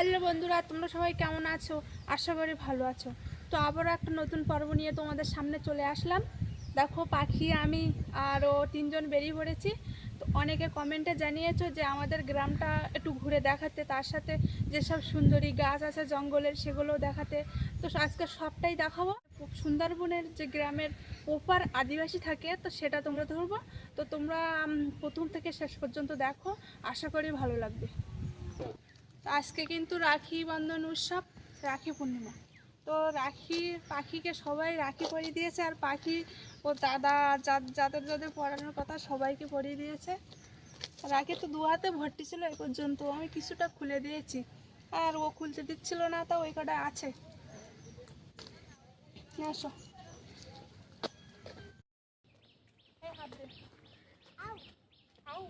Hello বন্ধুরা, তোমরা সবাই কেমন আছো? আশা করি ভালো আছো। তো আবারও একটা নতুন পর্ব নিয়ে তোমাদের সামনে চলে আসলাম। দেখো পাখি, আমি আরও তিনজন বেরিয়ে পড়েছি। তো অনেকে কমেন্টে জানিয়েছো যে আমাদের গ্রামটা একটু ঘুরে দেখাতে, তার সাথে যেসব সুন্দরী গাছ আছে জঙ্গলের, সেগুলোও দেখাতে। তো আজকে সবটাই দেখাবো। সুন্দরবনের যে গ্রামের ওপার আদিবাসী থাকে, তো সেটা তোমরা ধরবো। তো তোমরা প্রথম থেকে শেষ পর্যন্ত দেখো। আশা করি ভালো লাগবে। তো আজকে কিন্তু রাখি বন্ধন উৎসব, রাখি পূর্ণিমা। তো রাখি, পাখিকে সবাই রাখি পরিয়ে দিয়েছে আর পাখি ও দাদা যাদের যাদের পড়ানোর কথা সবাইকে পরিয়ে দিয়েছে। রাখি তো দু হাতে ভর্তি ছিল এ পর্যন্ত, আমি কিছুটা খুলে দিয়েছি। আর ও খুলতে দিচ্ছিল না, তা ওই কটা আছে। আসো। হাত দে। আউ।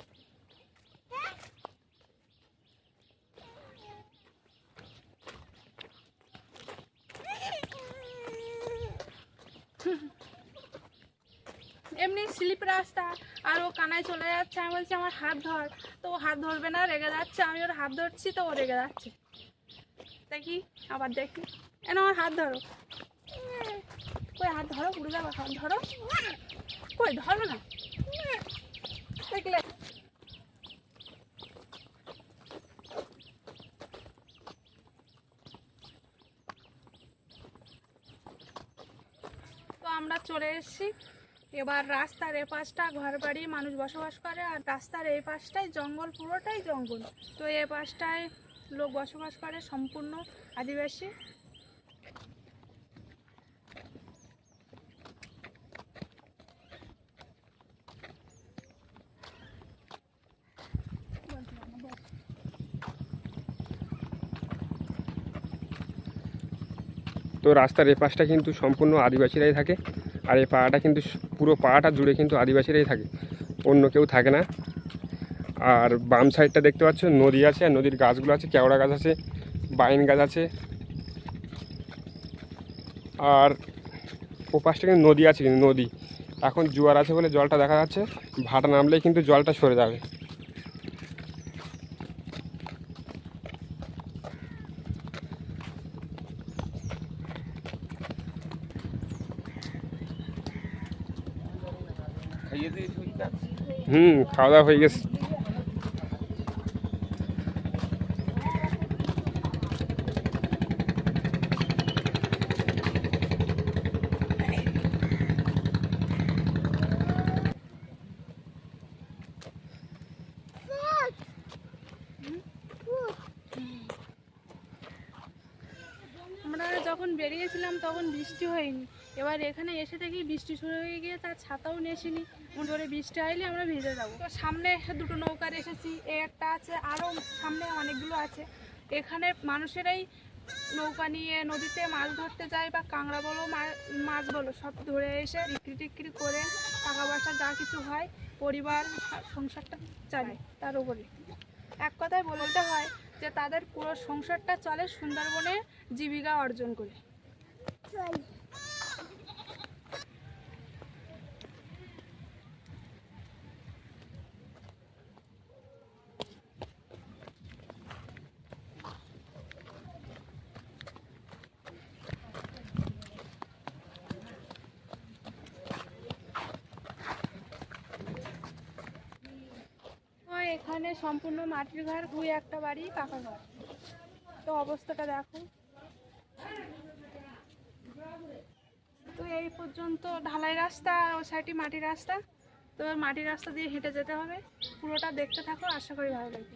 এমনি স্লিপ রাস্তা, আর ও কানায় চলে যাচ্ছে। আমি বলছি, আমার হাত ধর। তো ও হাত ধরবে না, রেগে যাচ্ছে। আমি ওর হাত ধরছি, তো ও রেগে যাচ্ছে। দেখি, আবার দেখি। এন আমার হাত ধরো। কই, হাত ধরো উড়ে যাব হাত ধরো। কই, ধরো না। দেখলে? আমরা চলে এসেছি। এবার রাস্তার এ পাশটা ঘর বাড়ি মানুষ বসবাস করে, আর রাস্তার এই পাশটাই জঙ্গল, পুরোটাই জঙ্গল। তো এ পাশটায় লোক বসবাস করে সম্পূর্ণ আদিবাসী। তো রাস্তার এপাশটা কিন্তু সম্পূর্ণ আদিবাসীরাই থাকে, আর এই পাড়াটা কিন্তু পুরো পাড়াটা জুড়ে কিন্তু আদিবাসীরাই থাকে, অন্য কেউ থাকে না। আর বাম সাইডটা দেখতে পাচ্ছ, নদী আছে, আর নদীর গাছগুলো আছে, কেওড়া গাছ আছে, বাইন গাছ আছে। আর ওপাশটা কিন্তু নদী আছে, কিন্তু নদী। এখন জোয়ার আছে বলে জলটা দেখা যাচ্ছে, ভাটা নামলেই কিন্তু জলটা সরে যাবে। হুম খাওয়া দাওয়া হয়ে গেছে। আমরা যখন বেরিয়েছিলাম তখন বৃষ্টি হয়নি। এবার এখানে এসে দেখি বৃষ্টি শুরু হয়ে গিয়ে তার ছাতাও নিয়েছিনি ধরে বৃষ্টি আইলে আমরা ভিজে যাব। তো সামনে দুটো নৌকার এসেছি, এ একটা আছে আরও সামনে অনেকগুলো আছে। এখানে মানুষেরাই নৌকা নিয়ে নদীতে মাছ ধরতে যায় বা কাঁকড়া বলো মাছ বলো, সব ধরে এসে বিক্রি টিক্রি করে টাকা পয়সা যা কিছু হয়, পরিবার সংসারটা চালায় তার উপরে। এক কথায় বলতে হয় যে তাদের পুরো সংসারটা চলে সুন্দরবনে জীবিকা অর্জন করে। এখানে সম্পূর্ণ মাটির ঘর, দুই একটা বাড়ি, পাকা ঘর। তো অবস্থাটা দেখো। তো এই পর্যন্ত ঢালাই রাস্তা, ও সাইডটি সাইডে মাটির রাস্তা। তো মাটির রাস্তা দিয়ে হেঁটে যেতে হবে। পুরোটা দেখতে থাকো, আশা করি ভালো লাগবে।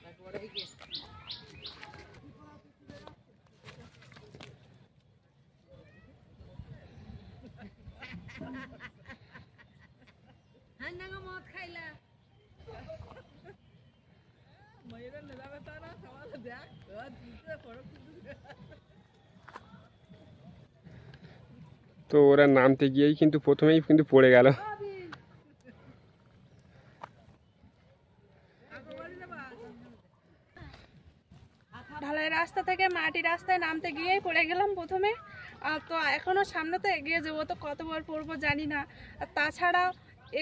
তো ওরা নামতে গিয়েই কিন্তু প্রথমেই কিন্তু পড়ে গেল। ঢালাই রাস্তা থেকে মাটি রাস্তায় নামতে গিয়েই পড়ে গেলাম প্রথমে। আর তো এখনও সামনে তো এগিয়ে যাব, তো কতবার পড়ব জানি না। তাছাড়া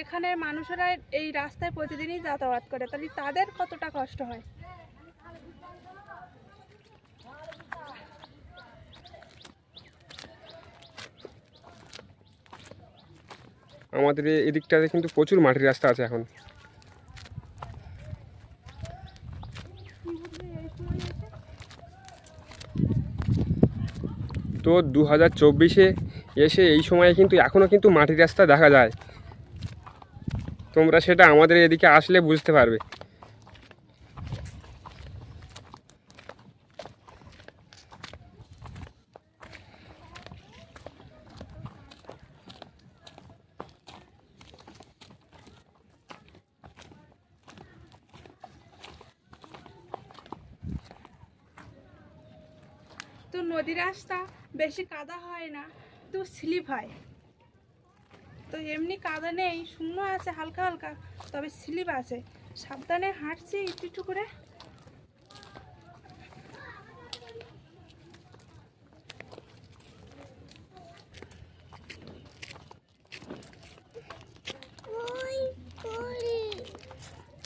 এখানে মানুষেরা এই রাস্তায় প্রতিদিনই যাতায়াত করে, তাহলে তাদের কতটা কষ্ট হয়? আমাদের এদিকটাতে কিন্তু প্রচুর মাটির রাস্তা আছে এখন। তো দু হাজার চব্বিশে এসে এই সময়ে কিন্তু এখনও কিন্তু মাটির রাস্তা দেখা যায়। তোমরা সেটা আমাদের এদিকে আসলে বুঝতে পারবে। তো নদী রাস্তা বেশি কাদা হয় না তো স্লিপ হয়। তো এমনি কাদা নেই শূন্য আছে হালকা হালকা তবে স্লিপ আছে। সাবধানে হাঁটছি একটু একটু করে।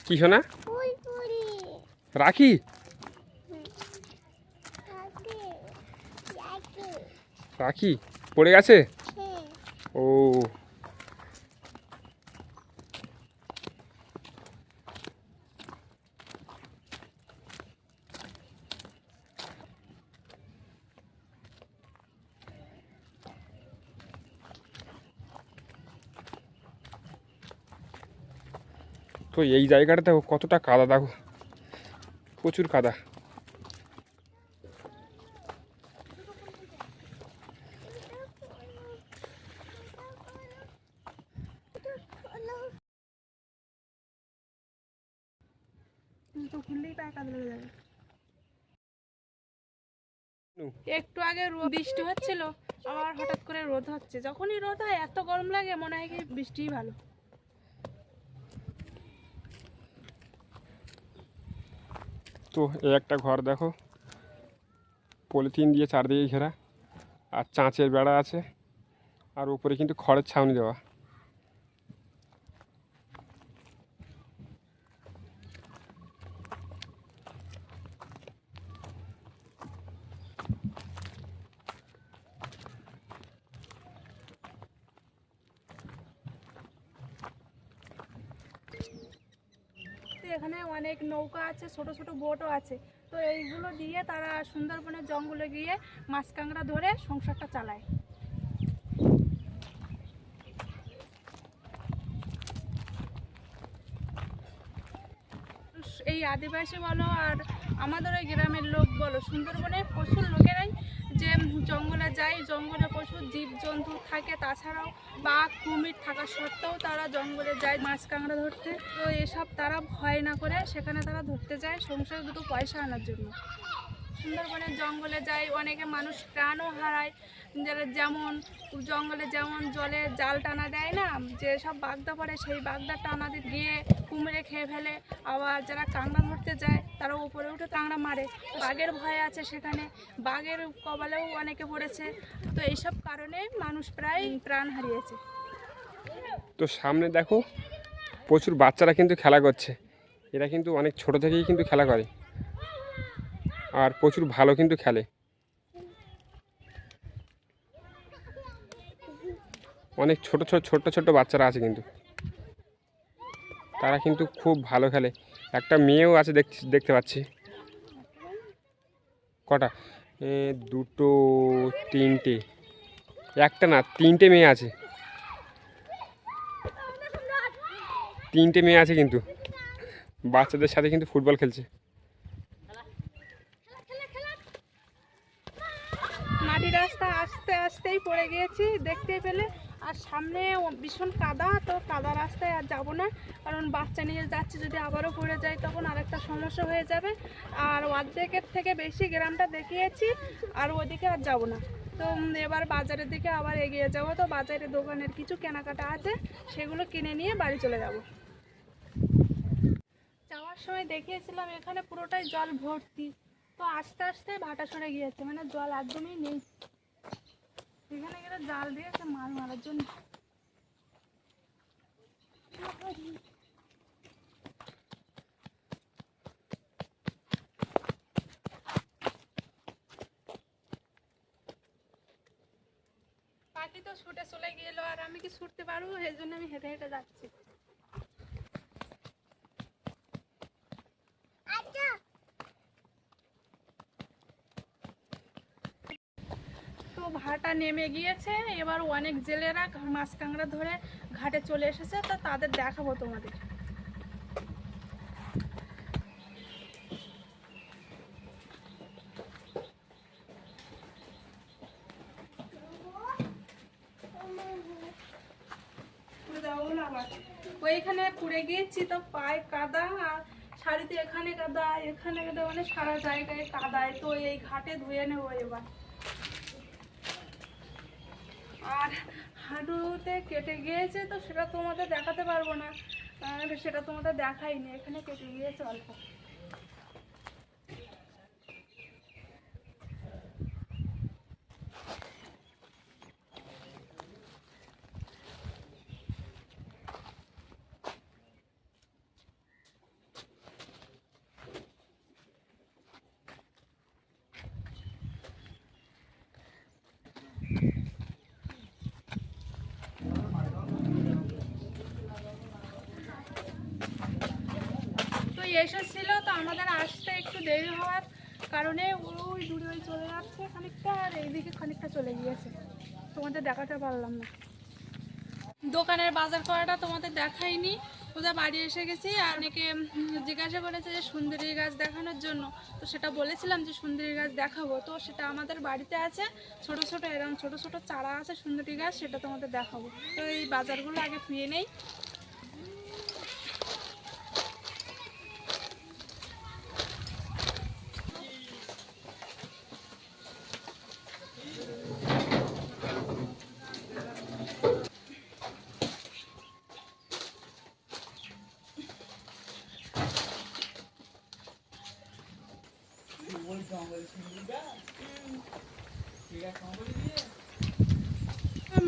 কি শোনা? রাখি? রাখি পড়ে গেছে? ও। তো এই জায়গাটা দেখো কতটা কাদা দেখো? প্রচুর কাদা। তো খুললেই পায়ে কাদা লেগে যাবে। একটু আগে রোদ বৃষ্টি হচ্ছিল আবার হঠাৎ করে রোদ হচ্ছে। যখনই রোদ হয় এত গরম লাগে মনে হয় কি বৃষ্টিই ভালো। তো এই একটা ঘর দেখো। পলিথিন দিয়ে চারদিকে ঘেরা আর চাঁচের বেড়া আছে আর উপরে কিন্তু খড়ের ছাউনি দেওয়া। এখানে অনেক নৌকা আছে, ছোট ছোট বোটও আছে। তো এইগুলো দিয়ে তারা সুন্দরবনের জঙ্গলে গিয়ে মাছ কাঁকড়া ধরে সংসারটা চালায়। এই আদিবাসী বলো আর আমাদের ওই গ্রামের লোক বলো, সুন্দরবনে প্রচুর লোকেরাই যে যায়, জঙ্গলে প্রচুর জীবজন্তু থাকে, তাছাড়াও বাঘ, কুমির থাকা সত্ত্বেও তারা জঙ্গলে যায় মাছ কাঁকড়া ধরতে। তো এসব তারা ভয় না করে, সেখানে তারা ধরতে যায়, সংসারে দুটো পয়সা আনার জন্য। সুন্দরবনের জঙ্গলে যায়, অনেকে মানুষ প্রাণও হারায়। যারা যেমন, জঙ্গলে যেমন জলে জাল টানা দেয় না, যে সব বাগদা পড়ে, সেই বাগদা টানা দিয়ে কুমিরে খেয়ে ফেলে। আবার যারা কাঁকড়া ধরতে যায় তারা উপরে উঠে কাঁকড়া মারে। বাঘের ভয় আছে সেখানে। বাঘের কবলেও অনেকে পড়েছে। তো এইসব কারণে মানুষ প্রায় প্রাণ হারিয়েছে। তো সামনে দেখো, প্রচুর বাচ্চারা কিন্তু খেলা করছে। এরা কিন্তু অনেক ছোট থেকেই কিন্তু খেলা করে। আর প্রচুর ভালো কিন্তু খেলে। অনেক ছোট ছোট ছোট্ট ছোট্ট বাচ্চারা আছে কিন্তু। তারা কিন্তু খুব ভালো খেলে। একটা মেয়েও আছে দেখ- দেখতে পাচ্ছি। কটা? দুটো, তিনটে। একটা না, তিনটে মেয়ে আছে। তিনটে মেয়ে আছে কিন্তু। বাচ্চাদের সাথে কিন্তু ফুটবল খেলছে। মাটি রাস্তা আস্তে আস্তেই পড়ে গিয়েছি, দেখতেই পেলে। আর সামনে ভীষণ কাদা, তো কাদা রাস্তায় আর যাব না। কারণ বাচ্চা নিয়ে যাচ্ছি, যদি আবারও পড়ে যায় তখন আরেকটা সমস্যা হয়ে যাবে। আর অর্ধেকের থেকে বেশি গ্রামটা দেখিয়েছি, আর ওদিকে আর যাব না। তো এবার বাজারের দিকে আবার এগিয়ে যাব। তো বাজারে দোকানের কিছু কেনাকাটা আছে, সেগুলো কিনে নিয়ে বাড়ি চলে যাব। যাওয়ার সময় দেখিয়েছিলাম, এখানে পুরোটাই জল ভর্তি। তো আস্তে আস্তে ভাটা সরে গিয়েছে মানে জল একদমই নেই। এখানে গেলে জাল দিয়েছে মাছ মারার জন্য। ছুটে চলে গেল আর আমি কি ছুটতে পারব? সেই জন্য আমি হেঁটে হেঁটে যাচ্ছি তো ভাটা নেমে গিয়েছে, এবার অনেক জেলেরা মাছ কাঁকড়া ধরে ঘাটে চলে এসেছে, তা তাদের দেখাবো তোমাদের। ওইখানে পুড়ে গিয়েছি তো পায়ে কাদা, আর শাড়িতে এখানে কাদা এখানে কাদা মানে সারা জায়গায় কাদায় তো এই ঘাটে ধুয়ে নেব এবার। আর হাঁটুতে কেটে গিয়েছে তো সেটা তোমাদের দেখাতে পারব না। সেটা তোমাদের দেখাইনি, এখানে কেটে গিয়েছে অল্প। এসেছিল তো আমাদের আসতে একটু দেরি হওয়ার কারণে ওই দূরে ওই চলে যাচ্ছে, খানিকটা আর এইদিকে খানিকটা চলে গিয়েছে। তোমাদের দেখাতে পারলাম না। দোকানের বাজার করাটা তোমাদের দেখাইনি ওরা বাড়ি এসে গেছি, আর অনেকে জিজ্ঞাসা করেছে যে সুন্দরী গাছ দেখানোর জন্য, তো সেটা বলেছিলাম যে সুন্দরী গাছ দেখাবো, তো সেটা আমাদের বাড়িতে আছে, ছোট ছোট এরকম ছোট ছোট চারা আছে সুন্দরী গাছ, সেটা তোমাদের দেখাবো। তো এই বাজারগুলো আগে ধুয়ে নেই।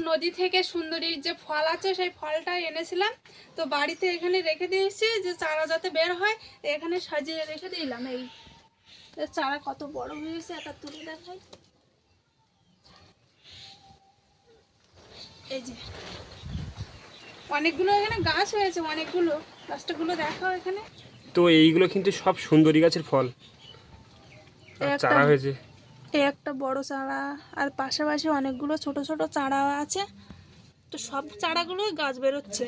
নদী থেকে সুন্দরীর যে ফল আছে সেই ফলটা এনেছিলাম। তো বাড়িতে এখানে রেখে দিয়েছি যে চারা যাতে বের হয় এখানে সাজিয়ে রেখে দিলাম এই। চারা কত বড় হয়েছে একটা তুলে দেখাই। এই যে। অনেকগুলো এখানে গাছ হয়েছে অনেকগুলো। গাছটাগুলো দেখাও এখানে। তো এইগুলো কিন্তু সব সুন্দরী গাছের ফল। চারা হয়েছে। এই একটা বড় চারা, আর পাশাপাশি অনেকগুলো ছোট ছোট চারা আছে। তো সব চারাগুলোই গাছ বেরোচ্ছে।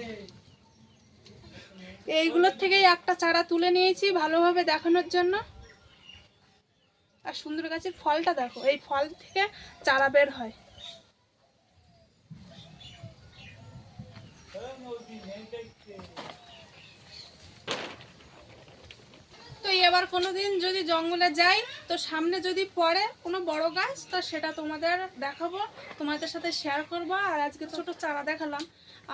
এইগুলোর থেকেই একটা চারা তুলে নিয়েছি ভালোভাবে দেখানোর জন্য। আর সুন্দর গাছের ফলটা দেখো, এই ফল থেকে চারা বের হয়। তো এবার কোনো দিন যদি জঙ্গলে যাই, তো সামনে যদি পড়ে কোনো বড় গাছ, তো সেটা তোমাদের দেখাবো, তোমাদের সাথে শেয়ার করব, আর আজকে ছোট চারা দেখালাম,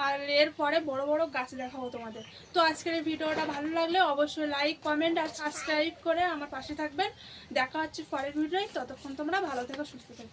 আর এরপরে বড় বড় গাছ দেখাবো তোমাদের। তো আজকের ভিডিওটা ভালো লাগলে অবশ্যই লাইক কমেন্ট আর সাবস্ক্রাইব করে আমার পাশে থাকবেন। দেখা হচ্ছে পরের ভিডিওয়, ততক্ষণ তোমরা ভালো থেকো, সুস্থ থেকো।